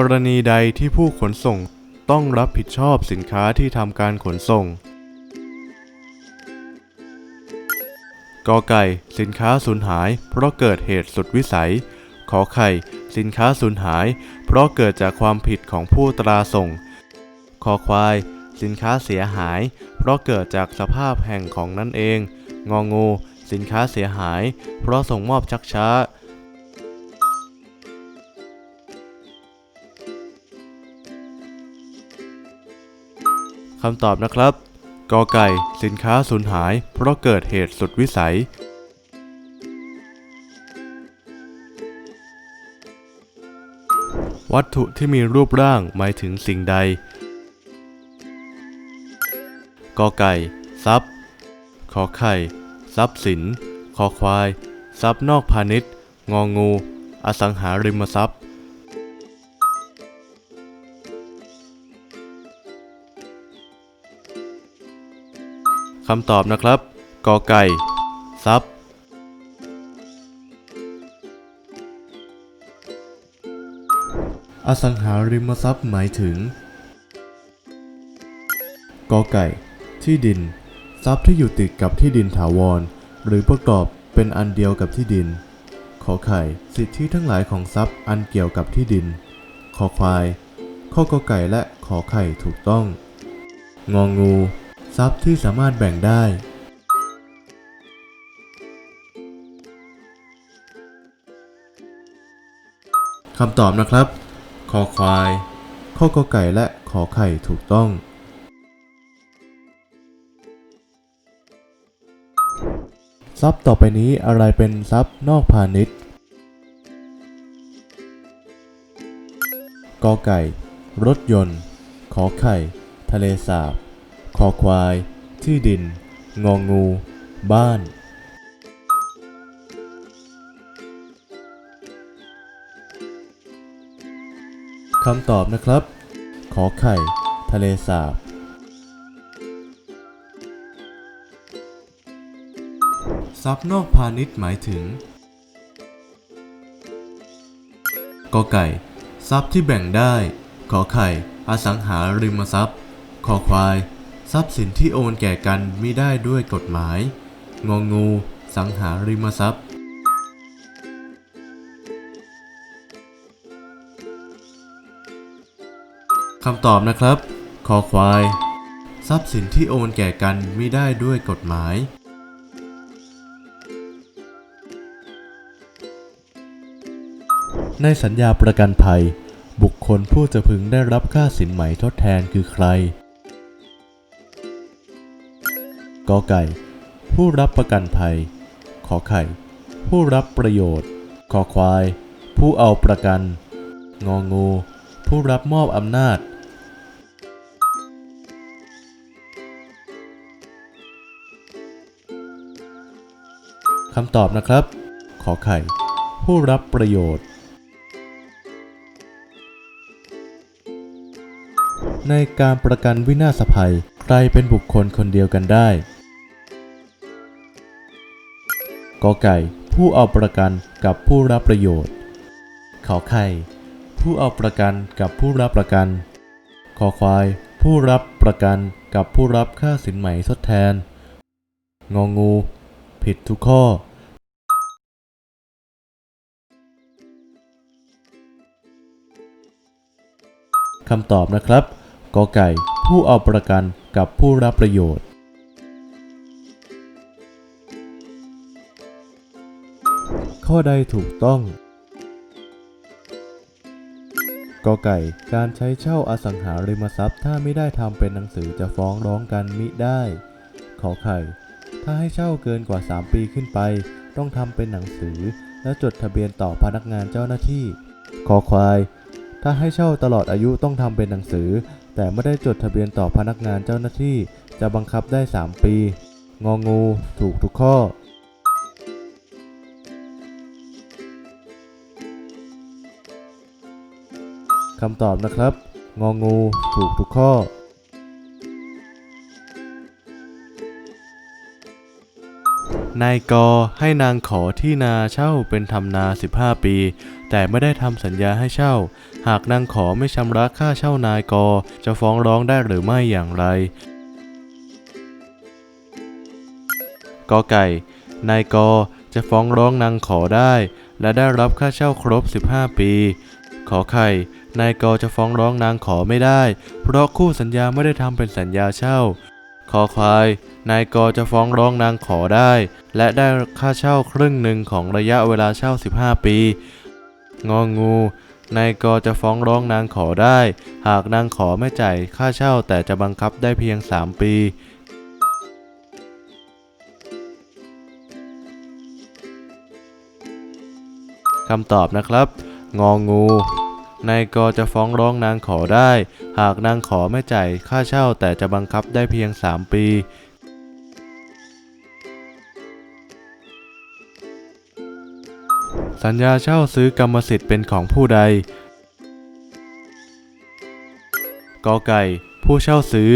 กรณีใดที่ผู้ขนส่งต้องรับผิดชอบสินค้าที่ทำการขนส่งกอไก่สินค้าสูญหาย เพราะเกิดเหตุสุดวิสัย ขอไข่ สินค้าสูญหาย เพราะเกิดจากความผิดของผู้ตราส่ง คอควาย สินค้าเสียหาย เพราะเกิดจากสภาพแห่งของนั่นเอง งองู สินค้าเสียหาย เพราะส่งมอบชักช้า คำตอบนะครับกอไก่ สินค้าสูญหาย เพราะเกิดเหตุสุดวิสัย วัตถุที่มีรูปร่างหมายถึงสิ่งใดกอไก่ทรัพย์ ขอไข่ ทรัพย์สิน คอควาย ทรัพย์นอกพาณิชย์ งองู อสังหาริมทรัพย์ คำตอบนะครับกอไก่ทรัพย์ อสังหาริมทรัพย์หมายถึงกอไก่ ที่ดิน ทรัพย์ที่อยู่ติดกับที่ดินถาวร หรือประกอบเป็นอันเดียวกับที่ดิน ขอไข่ สิทธิทั้งหลายของทรัพย์อันเกี่ยวกับที่ดิน ขอควาย ข้อกอไก่และขอไข่ถูกต้อง งองู ทรัพย์ที่สามารถแบ่งได้ คำตอบนะครับ คอควาย ข้อกอไก่และขอไข่ถูกต้อง ทรัพย์ต่อไปนี้อะไรเป็นทรัพย์นอกพาณิชย์ กอไก่ รถยนต์ ขอไข่ ทะเลสาบ คอควาย ที่ดิน งองงู บ้าน คำตอบนะครับ ขอไข่ ทะเลสาบ ทรัพย์นอกพาณิชย์หมายถึงกอไก่ ทรัพย์ที่แบ่งได้ ขอไข่ อสังหาริมทรัพย์คอควาย ทรัพย์สินที่โอนแก่กันมิได้ด้วยกฎหมาย งองู สังหาริมทรัพย์ คำตอบนะครับ คอควาย ทรัพย์สินที่โอนแก่กันมิได้ด้วยกฎหมาย ในสัญญาประกันภัย บุคคลผู้จะพึงได้รับค่าสินไหมทดแทนคือใคร กอไก่ ผู้รับประกันภัย ขอไข่ ผู้รับประโยชน์ ขอควาย ผู้เอาประกัน งองู ผู้รับมอบอำนาจคำตอบนะครับ ขอไข่ ผู้รับประโยชน์ ในการประกันวินาศภัย ใครเป็นบุคคลคนเดียวกันได้ กอไก่ผู้เอาประกันกับผู้รับประโยชน์ ขอไข่ ผู้เอาประกันกับผู้รับประกัน ขอควาย ผู้รับประกันกับผู้รับค่าสินไหมทดแทน งองู ผิดทุกข้อคำตอบนะครับ กอไก่ ผู้เอาประกันกับผู้รับประโยชน์ ข้อใดถูกต้องกไก่ การใช้เช่าอสังหาริมทรัพย์ถ้าไม่ได้ทำเป็นหนังสือจะฟ้องร้องกันมิได้ ขอไข่ ถ้าให้เช่าเกินกว่า 3 ปีขึ้นไป ต้องทำเป็นหนังสือ และจดทะเบียนต่อพนักงานเจ้าหน้าที่คอควาย ถ้าให้เช่าตลอดอายุต้องทำเป็นหนังสือ แต่ไม่ได้จดทะเบียนต่อพนักงานเจ้าหน้าที่ จะบังคับได้ 3 ปี งองู ถูกทุกข้อ คำตอบนะครับ งองูถูกทุกข้อ นายกให้นางขอที่นาเช่าเป็นทำนา 15 ปี แต่ไม่ได้ทำสัญญาให้เช่า หากนางขอไม่ชำระค่าเช่านายกอจะฟ้องร้องได้หรือไม่อย่างไรกอไก่ นายกอจะฟ้องร้องนางขอได้ และได้รับค่าเช่าครบ 15 ปี ขอไข่ นายกอจะฟ้องร้องนางขอไม่ได้ เพราะคู่สัญญาไม่ได้ทำเป็นสัญญาเช่า ขอควาย นายกอจะฟ้องร้องนางขอได้ และได้ค่าเช่าครึ่งหนึ่งของระยะเวลาเช่า 15 ปี งองู นายกอจะฟ้องร้องนางขอได้ หากนางขอไม่จ่ายค่าเช่าแต่จะบังคับได้เพียง 3 ปีคำตอบนะครับ งองู นายกจะฟ้องร้องนางขอได้ หากนางขอไม่จ่ายค่าเช่าแต่จะบังคับได้เพียง 3 ปีสัญญาเช่าซื้อกรรมสิทธิ์เป็นของผู้ใด กอไก่ ผู้เช่าซื้อ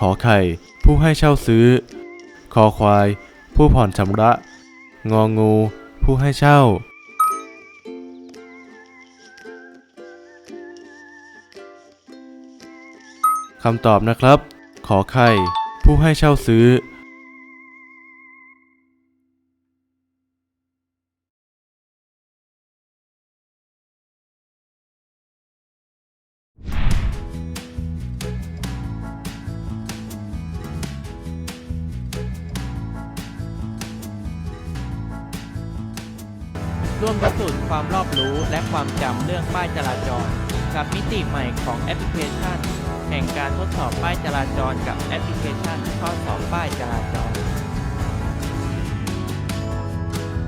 ขอไข่ ผู้ให้เช่าซื้อ คอควาย ผู้ผ่อนชำระ งองู ผู้ให้เช่า คำตอบนะครับ ขอไข่ ผู้ให้เช่าซื้อร่วมพิสูจน์ความรอบรู้และความจำเรื่องป้ายจราจร กับมิติใหม่ของแอปพลิเคชัน แห่งการทดสอบป้ายจราจรกับแอปพลิเคชันข้อสอบป้ายจราจร